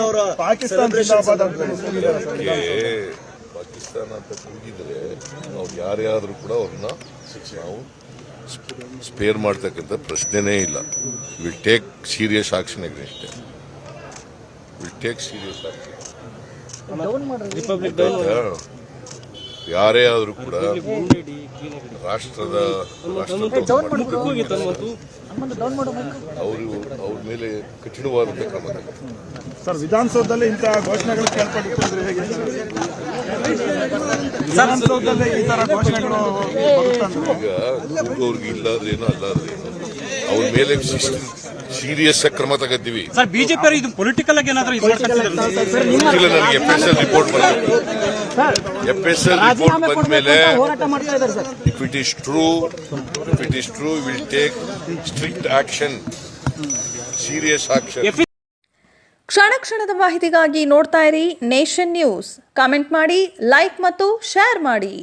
ಅವರ ಪಾಕಿಸ್ತಾನ ಅಂತ ಕೂಗಿದ್ರೆ ನಾವು ಯಾರ್ಯಾದ್ರೂ ಕೂಡ ಅವ್ರನ್ನ ನಾವು ಸ್ಪೇರ್ ಮಾಡ್ತಕ್ಕಂಥ ಪ್ರಶ್ನೆನೇ ಇಲ್ಲ. ವಿಲ್ ಟೇಕ್ ಸೀರಿಯಸ್ ಆಕ್ಷನ್ ಅಷ್ಟೇ ವಿಲ್ ಟೇಕ್ ಸೀರಿಯಸ್ ಆಕ್ಷನ್ ಯಾರೇ ಆದರೂ ಕೂಡ ರಾಷ್ಟ್ರದ ಅವರು ಅವ್ರ ಮೇಲೆ ಕಠಿಣವಾದಂಥ ಕ್ರಮ. ಸರ್ ವಿಧಾನಸೌಧದಲ್ಲಿ ಇಂತಹ ಘೋಷಣೆಗಳು ಬರುತ್ತಂದ್ರೆ ಈಗ ಅವ್ರಿಗೆ ಇಲ್ಲಾದ್ರೇನು ಅಲ್ಲಾದ್ರೇನು. ಅವ್ರ ಮೇಲೆ ಸೀರಿಯಸ್ ಕ್ರಮ ತಗತ್ತೀವಿ ಸರ್ ಬಿಜೆಪಿ ಪೊಲಿಟಿಕಲ್ ಆಗಿ ನನಗೆ ಎಫ್ ಎಸ್ ಎಲ್ ರಿಪೋರ್ಟ್ ಬರಬೇಕು ಎಫ್ ಎಸ್ ಎಲ್ ರಿಪೋರ್ಟ್ ಬಂದ ಮೇಲೆ if it is true if it is true will take strict action serious action ಕ್ಷಣ ಕ್ಷಣದ ಮಾಹಿತಿಗಾಗಿ ನೋಡ್ತಾ ಇರಿ ನೇಷನ್ ನ್ಯೂಸ್. ಕಾಮೆಂಟ್ ಮಾಡಿ ಲೈಕ್ ಮತ್ತು ಶೇರ್ ಮಾಡಿ.